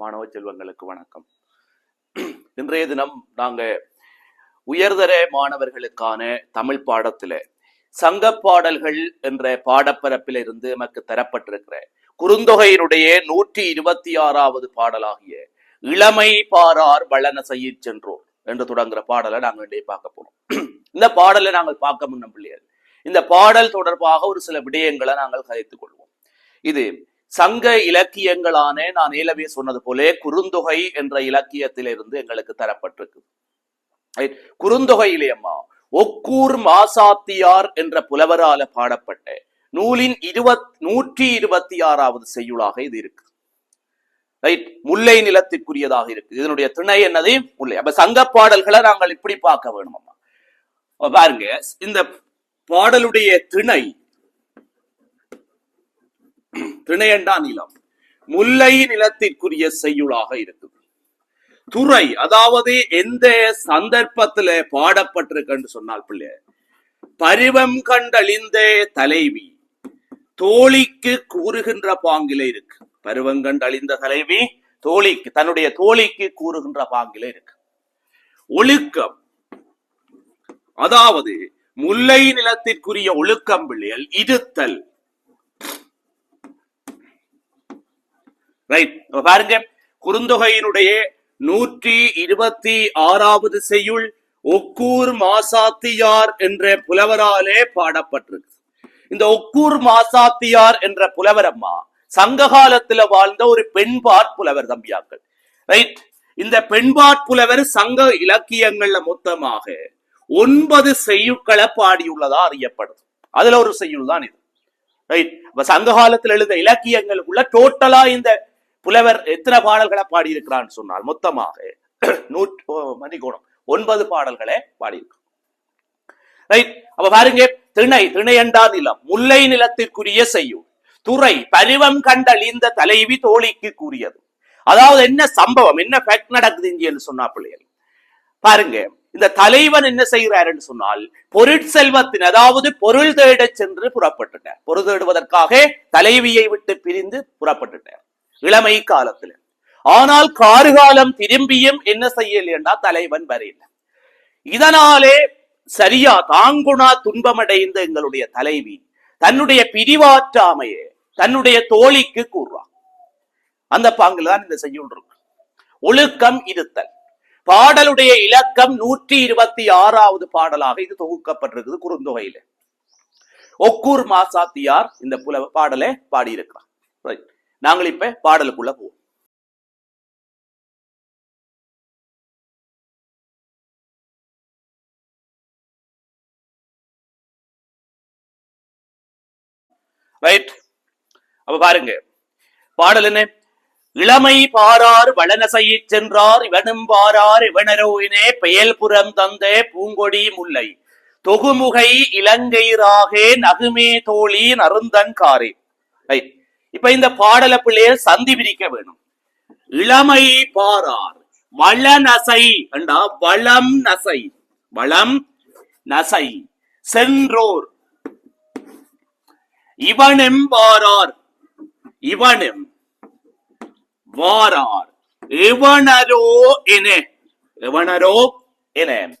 மாணவ செல்வங்களுக்கு வணக்கம். இன்றைய தினம் நாங்க உயர்தர மாணவர்களுக்கான தமிழ் பாடத்துல சங்க பாடல்கள் என்ற பாடப்பரப்பில் இருந்து நமக்கு தரப்பட்டிருக்கிற குறுந்தொகையினுடைய நூற்றி இருபத்தி ஆறாவது பாடலாகிய இளமை பாரார் வளன செய்ய சென்றோர் என்று தொடங்குற பாடலை நாங்கள் இன்றைய பார்க்க போறோம். இந்த பாடலை நாங்கள் பார்க்க முன்ன பிள்ளைகள். இந்த பாடல் தொடர்பாக ஒரு சில விடயங்களை நாங்கள் கதைத்துக் கொள்வோம். இது சங்க இலக்கியங்களான நான் ஏலவே சொன்னது போலே குறுந்தொகை என்ற இலக்கியத்திலிருந்து எங்களுக்கு தரப்பட்டிருக்கு. Right? குறுந்தொகையிலே ஒக்கூர் மாசாத்தியார் என்ற புலவரால பாடப்பட்ட நூலின் இருபத் நூற்றி இருபத்தி ஆறாவது செய்யுளாக இது இருக்கு. ரைட் முல்லை நிலத்திற்குரியதாக இருக்கு. இதனுடைய திணை என்னது? முல்லை. அப்ப சங்க பாடல்களை நாங்கள் இப்படி பார்க்க வேணும் அம்மா பாருங்க இந்த பாடலுடைய திணை திணையண்டா நிலம் முல்லை நிலத்திற்குரிய செய்யுளாக இருக்குது. துறை அதாவது எந்த சந்தர்ப்பத்துல பாடப்பட்டிருக்குன்னு சொன்னால் பிள்ளை பருவம் கண்டழிந்த தலைவி தோழிக்கு கூறுகின்ற பாங்கில இருக்கு. பருவம் கண்டழிந்த தலைவி தோழிக்கு தன்னுடைய தோழிக்கு கூறுகின்ற பாங்கில இருக்கு. ஒழுக்கம் அதாவது முல்லை நிலத்திற்குரிய ஒழுக்கம் பிள்ளைகள் இருத்தல் ரைட் பாருங்க. குறுந்தொகையினுடைய நூற்றி இருபத்தி ஆறாவது செய்யுள் ஒக்கூர் மாசாத்தியார் என்ற புலவராலே பாடப்பட்டிருக்கு இந்த ஒக்கூர் மாசாத்தியார் என்ற புலவரம்மா சங்க காலத்துல வாழ்ந்த ஒரு பெண்பாட் புலவர் தம்பியாக்கள் ரைட் இந்த பெண்பாட் புலவர் சங்க இலக்கியங்கள்ல மொத்தமாக ஒன்பது செய்யுக்களை பாடியுள்ளதா அறியப்படுது. அதுல ஒரு செய்யுள் தான் இது. ரைட் சங்க காலத்துல எழுத இலக்கியங்களுக்குள்ள டோட்டலா இந்த புலவர் எத்தனை பாடல்களை பாடியிருக்கிறான்னு சொன்னால் மொத்தமாக நூற்று மணிக்கோணம் ஒன்பது பாடல்களை பாடியிருக்கு ரைட் அப்ப பாருங்க திணை திணையண்டா நிலம் முல்லை நிலத்திற்குரிய செய்யும் துறை பருவம் கண்டழிந்த தலைவி தோழிக்கு கூறியது. அதாவது என்ன சம்பவம் என்ன ஃபேக்ட் நடக்குது சொன்னா பிள்ளைகள். பாருங்க இந்த தலைவன் என்ன செய்கிறாருன்னு சொன்னால் பொருட்செல்வத்தின் அதாவது பொருள் தேடச் சென்று புறப்பட்டுட்டார். பொருள் தேடுவதற்காக தலைவியை விட்டு பிரிந்து புறப்பட்டுட்டார். இளமை காலத்துல. ஆனால் காருகாலம் திரும்பியும் என்ன செய்யலைன்னா தலைவன் வரையில. இதனாலே சரியா தாங்குணா துன்பமடைந்த எங்களுடைய தலைவி தன்னுடைய பிரிவாற்றாமையை தன்னுடைய தோழிக்கு கூறுறான் அந்த பாங்கில் தான் இந்த செய்யுள் இருக்கு ஒழுக்கம் இருத்தல். பாடலுடைய இலக்கம் நூற்றி இருபத்தி ஆறாவது பாடலாக இது தொகுக்கப்பட்டிருக்குது குறுந்தொகையில. ஒக்கூர் மாசாத்தியார் இந்த புல பாடலை பாடியிருக்கிறார். ரைட் நாங்கள் இப்ப பாடலுக்குள்ள போவோம். ரைட் அப்ப பாருங்க. பாடல் என்ன? இளமை பாரார் வளனசையை சென்றார் இவனும் பாரார் இவனரோவினே பெயல்புறம் தந்த பூங்கொடி முல்லை. தொகுமுகை இலங்கை ராகே நகுமே தோழி நருந்தன் காரே. ரைட் இப்ப இந்த பாடல பிள்ளையர் சந்தி பிரிக்க வேணும். இளமை பாரார் வளநசை என்றா வளம் நசை வளம் நசை சென்றோர். இவனும் வாரார் இவனும் வாரார். இவனரோ என இவனரோ என.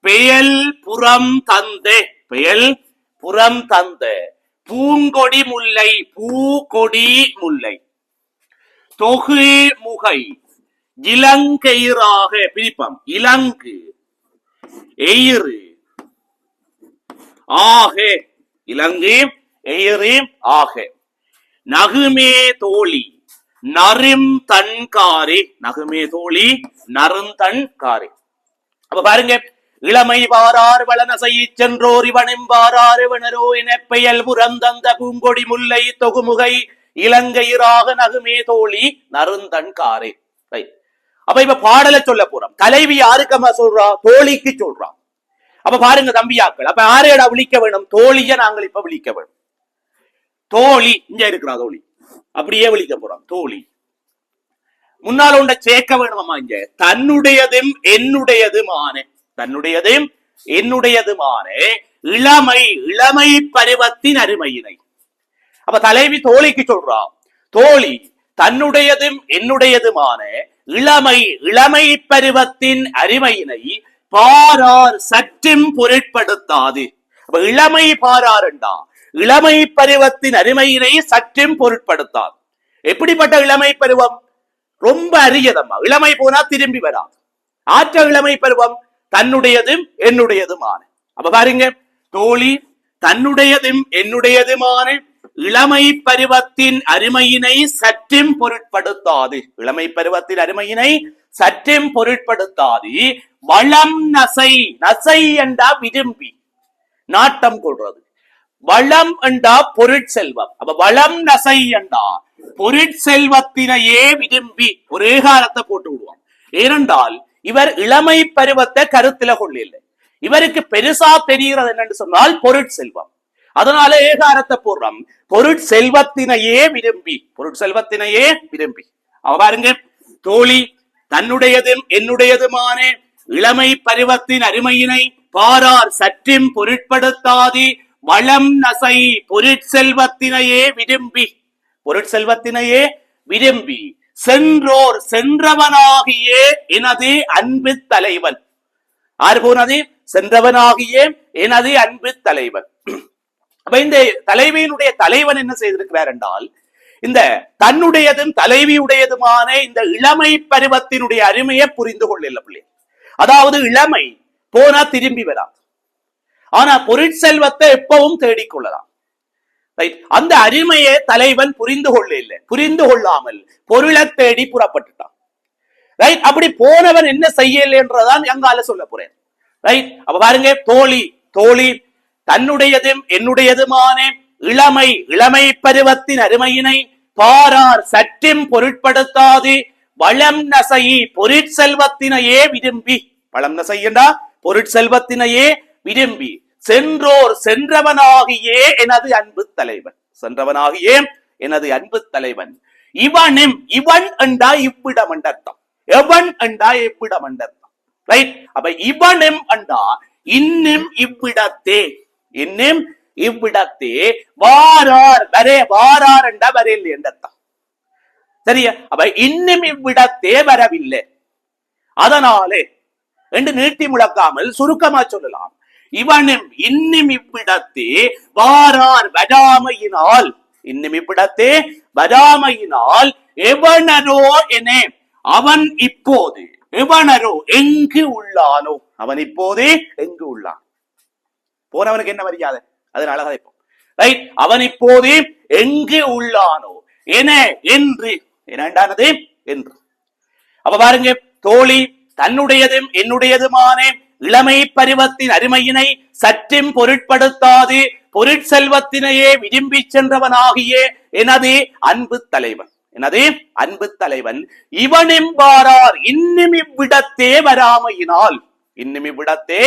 பெயல் புறம் தந்தே பெயல் புறம் தந்த. பூங்கொடி முல்லை பூகொடி முல்லை. தொகு முகை இளங்கயிறாக பிரிப்பம். இலங்கு எயிறு. ஆக இலங்கு எயிறு ஆக. நகுமே தோழி நரும் தன்காரி. நகுமே தோழி நருந்தன் காரி அப்ப பாருங்க இளமை வாரார் வளனசை சென்றோர் இவனும் என பெயல் புறந்தந்த பூங்கொடி முல்லை தொகுமுகை இலங்கையிராக நகுமே தோழி நருந்தன் காரே. அப்ப இப்ப பாடல சொல்ல போறோம். தலைவி யாருக்கம்மா சொல்றா? தோழிக்கு சொல்றான் அப்ப பாருங்க தம்பியாக்கள். அப்ப யாரையடா விழிக்க வேணும்? தோழிய நாங்கள் இப்ப விழிக்க வேணும். தோழி இங்க இருக்கிறா தோழி. அப்படியே விழிக்க போறோம். தோழி. முன்னால் உண்ட சேர்க்க வேணுமாமா இங்க? தன்னுடையதும் என்னுடையதுமான தன்னுடையதும் என்னுடையதுமான. இளமை இளமை பருவத்தின் அருமையினை. அப்ப தலைவி தோழிக்கு சொல்றா தோழி தன்னுடையதும் என்னுடையதுமான இளமை இளமை பருவத்தின் அருமையினை பாரார் சற்றும் பொருட்படுத்தாது. அப்ப இளமை பாராருண்டா இளமை பருவத்தின் அருமையினை சற்றும் பொருட்படுத்தாது. எப்படிப்பட்ட இளமை பருவம்? ரொம்ப அரியதம்மா. இளமை போனா திரும்பி வராது. ஆற்ற இளமை பருவம்? தன்னுடையதும் என்னுடையதுமான. அப்ப பாருங்க தோழி தன்னுடையதும் என்னுடையதுமான இளமை பருவத்தின் அருமையினை சற்றும் பொருட்படுத்தாது. இளமை பருவத்தின் அருமையினை சற்றும் பொருட்படுத்தாது. வளம் நசை நசை என்றா விரும்பி நாட்டம் கொள்றது வளம் என்றா பொருட்செல்வம். அப்ப வளம் நசை என்றா பொருட்செல்வத்தினையே விரும்பி ஒரே காலத்தை போட்டு விடுவோம். ஏனென்றால் இவர் இளமை பருவத்தை கருத்தில கொள்ளில்லை. இவருக்கு பெருசா தெரிகிறது என்னன்னு சொன்னால் பொருட்செல்வம். அதனால ஏகாரத்தை போடுறோம் பொருட்செல்வத்தினையே விரும்பி பொருட்செல்வத்தினையே விரும்பி. அவ பாருங்க தோழி தன்னுடையதும் என்னுடையதுமான இளமை பருவத்தின் அருமையினை பாரார் சற்றும் பொருட்படுத்தாதி வளம் நசை பொருட்செல்வத்தினையே விரும்பி பொருட்செல்வத்தினையே விரும்பி. சென்றோர் சென்றவனாகிய எனது அன்பு தலைவன். ஆறு போனது? சென்றவனாகிய எனது அன்பு தலைவன். அப்ப இந்த தலைவியினுடைய தலைவன் என்ன செய்திருக்கிறார் என்றால் இந்த தன்னுடையதும் தலைவியுடையதுமான இந்த இளமை பருவத்தினுடைய அருமையை புரிந்து கொள்ள பிள்ளை. அதாவது இளமை போனா திரும்பி வராது. ஆனா பொருட்செல்வத்தை எப்பவும் தேடிக்கொள்ளலாம். அந்த அருமையை தலைவன் புரிந்து கொள்ள இல்லை புரிந்து கொள்ளாமல் பொருளை தேடி புறப்பட்டுட்டான். ரைட் அப்படி போனவன் என்ன செய்யல என்றதான் எங்கால சொல்ல போறேன். ரைட் அப்ப பாருங்க தோழி தோழி தன்னுடையதும் என்னுடையதுமான இளமை இளமை பருவத்தின் அருமையினை பாரார் சற்றும் பொருட்படுத்தாது வளம் நசையி பொருட்செல்வத்தினையே விரும்பி. வளம் நசை என்றா பொருட்செல்வத்தினையே விரும்பி. சென்றோர் சென்றவனாகியே எனது அன்பு தலைவன். சென்றவனாகியே எனது அன்பு தலைவன். இவனும் இவன் என்றா இவ்விடம் அண்டர்த்தம். எவன் என்றா இவ்விடம் அண்டர்த்தம். ரைட் அப்ப இவனும் என்றா இன்னும் இவ்விடத்தே. இன்னும் இவ்விடத்தே. வாரார் வரே வாரார் என்றா வரையில் என்றர்த்தம் சரியா? அப்ப இன்னும் இவ்விடத்தே வரவில்லை. அதனாலே என்று நீட்டி முழக்காமல் சுருக்கமா சொல்லலாம். இவனும் இன்னும் இவ்விடத்தே வாரார் வராமையினால். இன்னும் இவ்விடத்தே வராமையினால் எவனரோ என அவன் இப்போது எவனரோ எங்கு உள்ளானோ அவன் இப்போதே எங்கு உள்ளான். போனவனுக்கு என்ன மரியாதை? அதனால இப்போ ரைட் அவன் இப்போதே எங்கு உள்ளானோ என என்று. என்னண்டானது என்று. அப்ப பாருங்க தோழி தன்னுடையதும் என்னுடையதுமான இளமை பருவத்தின் அருமையினை சற்றும் பொருட்படுத்தாது பொருட்செல்வத்தினையே விரும்பி சென்றவனாகிய எனது அன்பு தலைவன். எனது அன்பு தலைவன். இவனெம்பாரார் இன்னும் இவ்விடத்தே வராமையினால். இன்னும் இவ்விடத்தே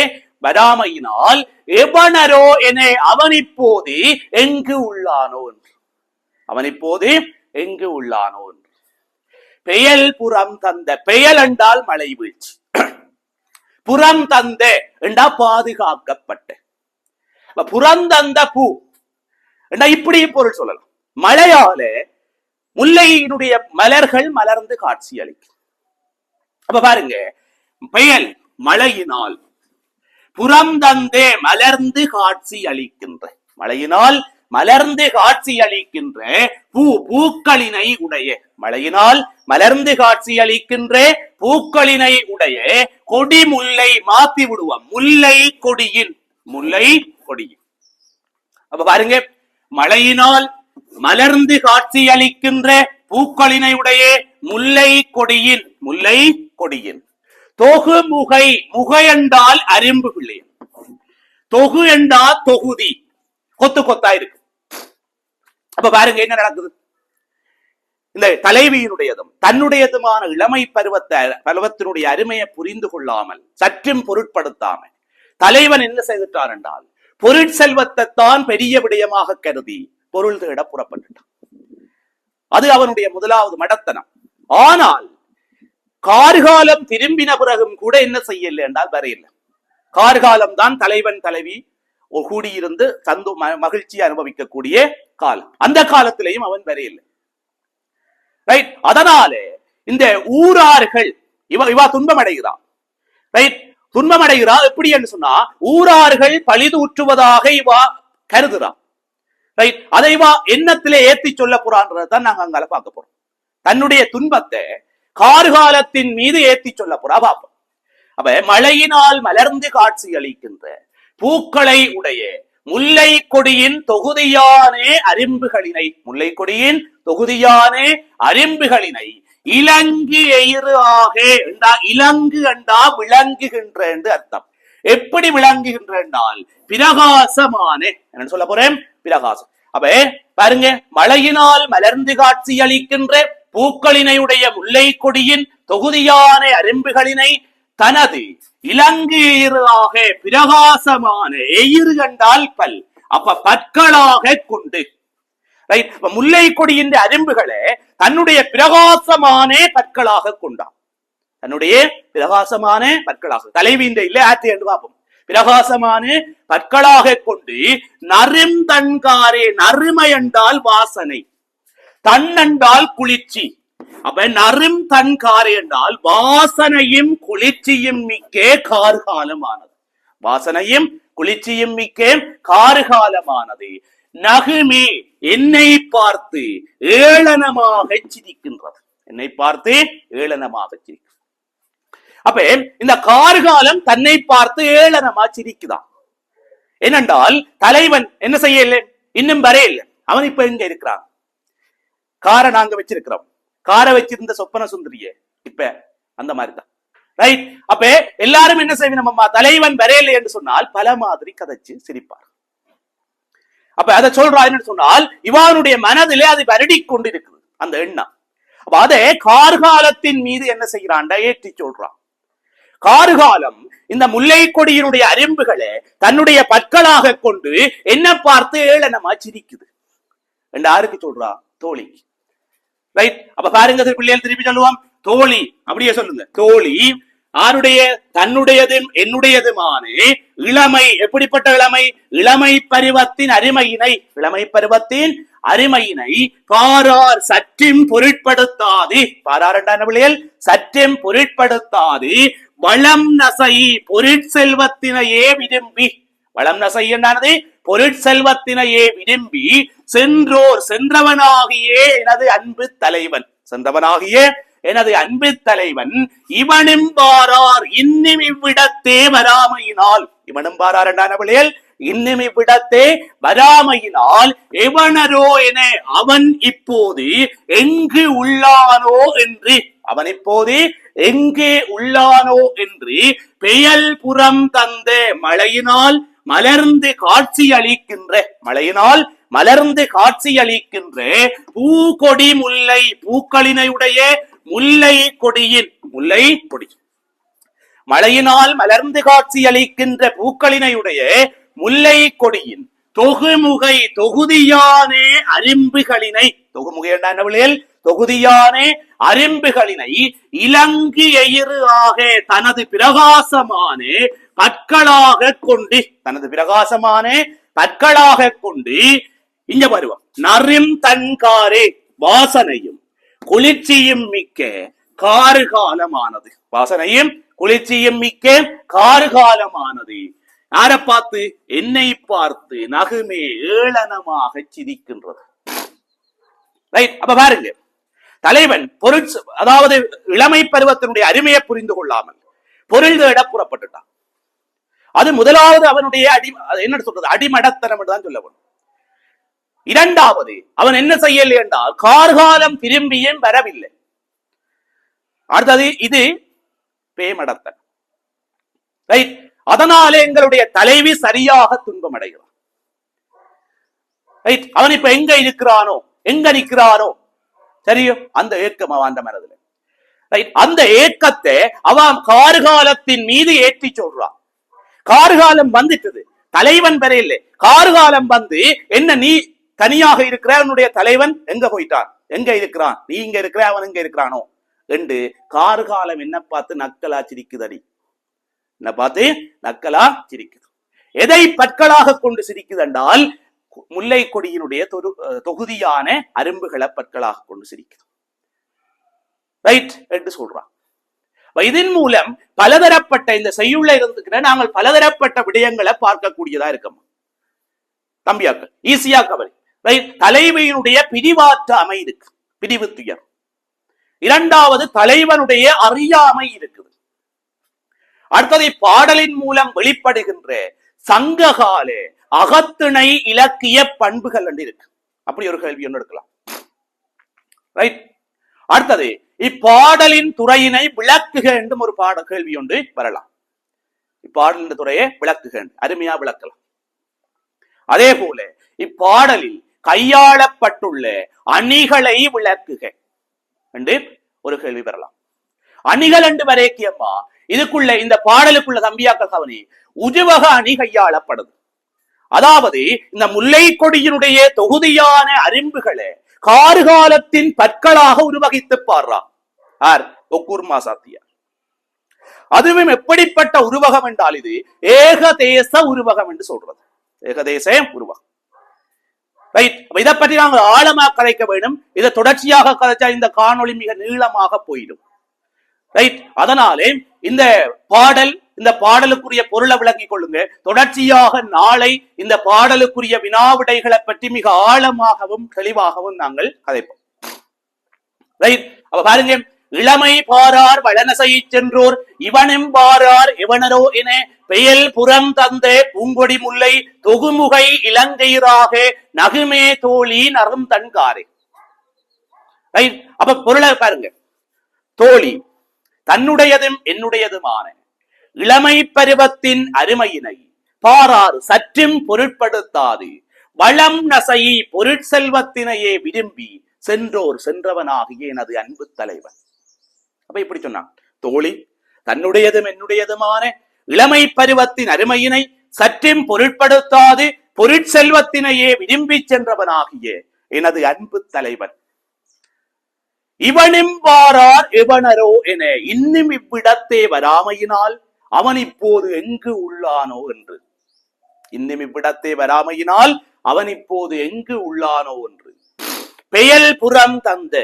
வராமையினால் எவனரோ என அவன் இப்போது எங்கு உள்ளானோ அவன் இப்போது எங்கு உள்ளானோ பெயல் புறம் தந்த பெயல் என்றால் மழை வீழ்ச்சி புறம் தந்தே என்றா பாதுகாக்கப்பட்ட. புறந்தந்த பூ என்றா இப்படி பொருள் சொல்லலாம். மழையாலே முல்லையினுடைய மலர்கள் மலர்ந்து காட்சி அளிக்கும். அப்ப பாருங்க பெயல் மழையினால் புறந்தந்தே மலர்ந்து காட்சி அளிக்கின்ற. மழையினால் மலர்ந்து காட்சி அளிக்கின்ற பூ பூக்களினை உடைய. மழையினால் மலர்ந்து காட்சி அளிக்கின்ற பூக்களினை உடைய கொடி முல்லை மாத்தி விடுவோம். முல்லை கொடியின். முல்லை கொடியின். அப்ப பாருங்க மழையினால் மலர்ந்து காட்சி அளிக்கின்ற பூக்களினை உடைய முல்லை கொடியின். முல்லை கொடியின். தொகு முகை முகை என்றால் அரும்பு பிள்ளை. தொகு என்றா தொகுதி. கொத்து கொத்தா இருக்கு. அப்ப பாருங்க என்ன நடக்குது? இந்த தலைவியினுடையதும் தன்னுடையதுமான இளமை பருவத்தை பருவத்தினுடைய அருமையை புரிந்து கொள்ளாமல் சற்றும் பொருட்படுத்தாமல் தலைவன் என்ன செய்துட்டான் என்றால் பொருட்செல்வத்தை தான் பெரிய விடயமாக கருதி பொருள் தேட புறப்பட்டுட்டான். அது அவனுடைய முதலாவது மடத்தனம். ஆனால் கார்காலம் திரும்பின பிறகும் கூட என்ன செய்யல என்றால் வரையில்லை கார்காலம் தான் தலைவன் தலைவி கூடியிருந்து சந்தோ ம- மகிழ்ச்சியை அனுபவிக்கக்கூடிய காலம். அந்த காலத்திலையும் அவன் வரையில்லை. ரைட் அதனாலே இந்த ஊரார்கள் இவ இவா துன்பம் அடைகிறான் ரைட் துன்பம் அடைகிறா எப்படி என்று சொன்னா ஊரார்கள் பழிதூற்றுவதாக இவா கருதுறான் ரைட் அதை இவா எண்ணத்திலே ஏத்தி சொல்ல போறான்றதான் நாங்க அங்கால பார்க்க போறோம். தன்னுடைய துன்பத்தை கார்காலத்தின் மீது ஏத்தி சொல்ல போறா பார்ப்போம் அப்ப மழையினால் மலர்ந்து காட்சி அளிக்கின்ற பூக்களை உடைய முல்லை கொடியின் தொகுதியானே அரிம்புகளினை முல்லை கொடியின் தொகுதியானே அரிம்புகளினை இலங்கு எயிறு ஆகே என்றா இலங்கு என்றா விளங்குகின்ற என்று அர்த்தம். எப்படி விளங்குகின்ற என்றால் பிரகாசமானே. என்ன சொல்ல போறேன்? பிரகாசம். அப்ப பாருங்க மழையினால் மலர்ந்து காட்சி அளிக்கின்ற பூக்களினையுடைய முல்லை கொடியின் தொகுதியான அரும்புகளினை தனது இலங்கையாக பிரகாசமான எயிறு கண்டால் பல். அப்ப பற்களாக கொண்டு. ரைட் முல்லை கொடியின் அரும்புகளை தன்னுடைய பிரகாசமான பற்களாக கொண்டான். தன்னுடைய பிரகாசமான பற்களாக. தலைவீந்த இல்ல ஆற்றி என்று பார்ப்போம். பிரகாசமான பற்களாக கொண்டு நறும் தன்காரே நறுமை என்றால் வாசனை. தன் என்றால் குளிர்ச்சி. அப்ப நறும் தன் கார் என்றால் வாசனையும் குளிர்ச்சியும் மிக்கே கார்காலமானது. வாசனையும் குளிர்ச்சியும் மிக்கே கார்காலமானது. நகுமே என்னை பார்த்து ஏளனமாக சிரிக்கின்றது. என்னை பார்த்து ஏளனமாக சிரிக்கும். அப்ப இந்த கார்காலம் தன்னை பார்த்து ஏளனமா சிரிக்குதான். ஏனென்றால் தலைவன் என்ன செய்யல இன்னும் வரையில அவன் இப்ப எங்க இருக்கிறான்? காரை நாங்க வச்சிருக்கிறோம். காரை வச்சிருந்த சொப்பன சுந்தரிய. இப்ப அந்த மாதிரி தான் ரைட் அப்ப எல்லாரும் என்ன செய்வோம் நம்ம தலைவன் வரையில என்று சொன்னால் பல மாதிரி கதைச்சு சிரிப்பார். அப்ப அதை சொல்றா என்னன்னு சொன்னால் இவானுடைய மனதிலே அது வருடி கொண்டிருக்குது அந்த எண்ணம். அப்ப அதை கார்காலத்தின் மீது என்ன செய்யறான்டா ஏற்றி சொல்றான். கார்காலம் இந்த முல்லை கொடியினுடைய அரும்புகளை தன்னுடைய பற்களாக கொண்டு என்ன பார்த்து ஏளனமா சிரிக்குது. ரெண்டு யாருக்கு சொல்றா தோழி. ரைட் அப்ப பாருங்க பிள்ளைகள் திருப்பி சொல்லுவோம் தோழி அப்படியே சொல்லுங்க. தோழி ஆருடைய தன்னுடையதும் என்னுடையதுமான இளமை எப்படிப்பட்ட இளமை? இளமை பருவத்தின் அருமையினை இளமை பருவத்தின் அருமையினை பாரார் சற்றும் பொருட்படுத்தாது. பாரார் என்றான சற்றும் பொருட்படுத்தாது. வளம் நசை பொருட்செல்வத்தினையே விரும்பி வளம் நசை பொருட்செல்வத்தினையே விரும்பி சென்றோர் சென்றவனாகியே எனது அன்பு தலைவன். சென்றவனாகிய எனது அன்பு தலைவன் இவனும் பாரார் இன்னும் இவ்விடத்தே வராமையினால். இவனும் பாரார் என்றான பிள்ளைகள் இன்னும் இவ்விடத்தே வராமையினால் எவனரோ என அவன் இப்போது எங்கு உள்ளானோ என்று. அவன் இப்போது எங்கே உள்ளானோ என்று பெயல் புறம் தந்த மழையினால் மலர்ந்து காட்சி அளிக்கின்ற மழையினால் மலர்ந்து காட்சி அளிக்கின்ற பூகொடி முல்லை பூக்களினையுடைய முல்லை கொடியின் முல்லை கொடி. மழையினால் மலர்ந்து காட்சி அளிக்கின்ற பூக்களினையுடைய முல்லை கொடியின் தொகுமுகை தொகுதியானே அரும்புகளினை தொகுமுகை என்ன தொகுதியானே அரும்புகளினை இலங்கு எயிறு ஆக தனது பிரகாசமான கற்களாக கொண்டு தனது பிரகாசமான கற்களாக கொண்டு இங்க பருவம் நறும் தன்காரே வாசனையும் குளிர்ச்சியும் மிக்க காறு காலமானது வாசனையும் குளிர்ச்சியும் மிக்க காறு காலமானது யாரை பார்த்து? என்னை பார்த்து நகுமே ஏளனமாக சிரிக்கின்றது. ரைட் அப்ப பாருங்க தலைவன் பொருள் அதாவது இளமை பருவத்தினுடைய அருமையை புரிந்து கொள்ளாமல் பொருள் தேட புறப்பட்டுட்டான். அது முதலாவது அவனுடைய அடி என்ன சொல்றது? அடிமடத்தனம் என்றுதான் சொல்ல சொல்லப்படும். இரண்டாவது அவன் என்ன செய்யலை என்றால் கார்காலம் திரும்பியும் வரவில்லை. அடுத்தது இது பேமடத்தன் ரைட் அதனாலே எங்களுடைய தலைவி சரியாக துன்பம் அடைகிறான் ரைட் அவன் இப்ப எங்க இருக்கிறானோ எங்க நிற்கிறானோ சரியோ? அந்த ஏக்கம் அவன் அந்த மனதுல. ரைட் அந்த ஏக்கத்தை அவன் கார்காலத்தின் மீது ஏற்றி சொல்றான். கார்காலம் வந்துட்டது. தலைவன் பெற இல்லை. கார்காலம் வந்து என்ன நீ தனியாக இருக்கிற அவனுடைய தலைவன் எங்க போயிட்டான்? எங்க இருக்கிறான்? நீ இங்க இருக்கிற அவன் எங்க இருக்கிறானோ? என்று கார்காலம் என்ன பார்த்து நக்கலா சிரிக்குதடி. என்ன பார்த்து நக்கலா சிரிக்குது. எதை பற்களாக கொண்டு சிரிக்குது என்றால் முல்லை கொடியினுடைய தொரு- தொகுதியான அரும்புகளை பற்களாக கொண்டு சிரிக்குது. ரைட் என்று சொல்றான். இதன் மூலம் பலதரப்பட்ட இந்த செய்யுள்ள இருந்துக்கிற நாங்கள் பலதரப்பட்ட விடயங்களை பார்க்கக்கூடியதா இருக்கோம். தம்பியாக்கள் ஈஸியா கவலை தலைவியினுடைய பிரிவாற்ற அமை இருக்கு. பிரிவு துயர் இரண்டாவது தலைவனுடைய அறியாமை இருக்குது. அடுத்தது பாடலின் மூலம் வெளிப்படுகின்ற சங்ககால அகத்திணை இலக்கிய பண்புகள் என்று இருக்கு. அப்படி ஒரு கேள்வி ஒன்று எடுக்கலாம். ரைட் அடுத்தது இப்பாடலின் துறையினை விளக்குக என்றும் ஒரு பாட கேள்வி ஒன்று வரலாம். இப்பாடலின் துறையை விளக்குக அருமையா விளக்கலாம். அதே போல இப்பாடலில் கையாளப்பட்டுள்ள அணிகளை விளக்குக என்று ஒரு கேள்வி பெறலாம் அணிகள் என்று வரைக்கியம்மா இதுக்குள்ள இந்த பாடலுக்குள்ள தம்பியாக்க கவனி உஜுவக அணி கையாளப்படுது. அதாவது இந்த முல்லை கொடியினுடைய தொகுதியான அரும்புகளை கார்காலத்தின் பற்களாக உருவகித்து பாடுறா. ஆர் ஒக்கூர் சாத்தியா. அதுவும் எப்படிப்பட்ட உருவகம் என்றால் இது ஏகதேச உருவகம் என்று சொல்றது. ஏகதேச உருவகம். ரைட் இதை பற்றி நாங்கள் ஆழமா கதைக்க வேண்டும். இதை தொடர்ச்சியாக கதைச்சா இந்த காணொளி மிக நீளமாக போயிடும். ரைட் அதனாலே இந்த பாடல் இந்த பாடலுக்குரிய பொருளை விளங்கிக் கொள்ளுங்க. தொடர்ச்சியாக நாளை இந்த பாடலுக்குரிய வினாவிடைகளை பற்றி மிக ஆழமாகவும் தெளிவாகவும் நாங்கள் கதைப்போம். ரைட் அப்ப பாருங்க இளமை பாரார் வளனசை சென்றோர் இவனும் பாரார் இவனரோ என பெயல் புறம் தந்த பூங்கொடி முல்லை தொகுமுகை இலங்கைராக நகுமே தோழி நரும் தன்காரே. அப்ப பொருளை பாருங்க. தோழி தன்னுடையதும் என்னுடையதுமான இளமை பருவத்தின் அருமையினை பாராறு சற்றும் பொருட்படுத்தாது வளம் நசையை பொருட்செல்வத்தினையே விரும்பி சென்றோர் சென்றவனாகிய எனது அன்பு தலைவன். அப்ப இப்படி சொன்னான். தோழி தன்னுடையதும் என்னுடையதுமான இளமை பருவத்தின் அருமையினை சற்றும் பொருட்படுத்தாது பொருட்செல்வத்தினையே விரும்பி சென்றவனாகிய எனது அன்பு தலைவன். இவனும் வாரார் இவனரோ என இன்னும் இவ்விடத்தே வராமையினால் அவன் இப்போது எங்கு உள்ளானோ என்று. இன்னும் இவ்விடத்தே வராமையினால் அவன் இப்போது எங்கு உள்ளானோ என்று. பெயல் புறம் தந்த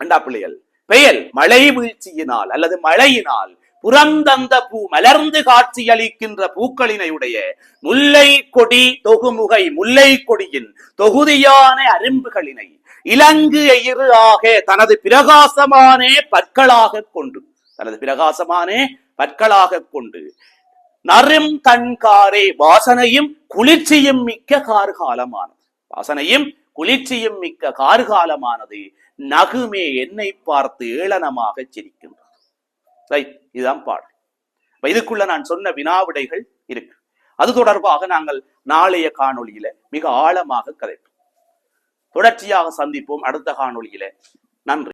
அண்டா பிள்ளைகள் பெயல் மழை வீழ்ச்சியினால் அல்லது மழையினால் புறந்தந்த பூ மலர்ந்து காட்சியளிக்கின்ற பூக்களினையுடைய முல்லை கொடி தொகுமுகை முல்லை கொடியின் தொகுதியான அரும்புகளினை இலங்கு எயிறு ஆக தனது பிரகாசமான பற்களாக கொண்டு தனது பிரகாசமான பற்களாக கொண்டு நரும் தன்காரே வாசனையும் குளிர்ச்சியும் மிக்க கார்காலமானது. வாசனையும் குளிர்ச்சியும் மிக்க கார்காலமானது. நகுமே என்னை பார்த்து ஏளனமாக சிரிக்கின்றது ரைட் இதுதான் பாடல். இதுக்குள்ள நான் சொன்ன வினாவிடைகள் இருக்கு. அது தொடர்பாக நாங்கள் நாளைய காணொளியில மிக ஆழமாக கதைப்போம். தொடர்ச்சியாக சந்திப்போம் அடுத்த காணொளியில. நன்றி.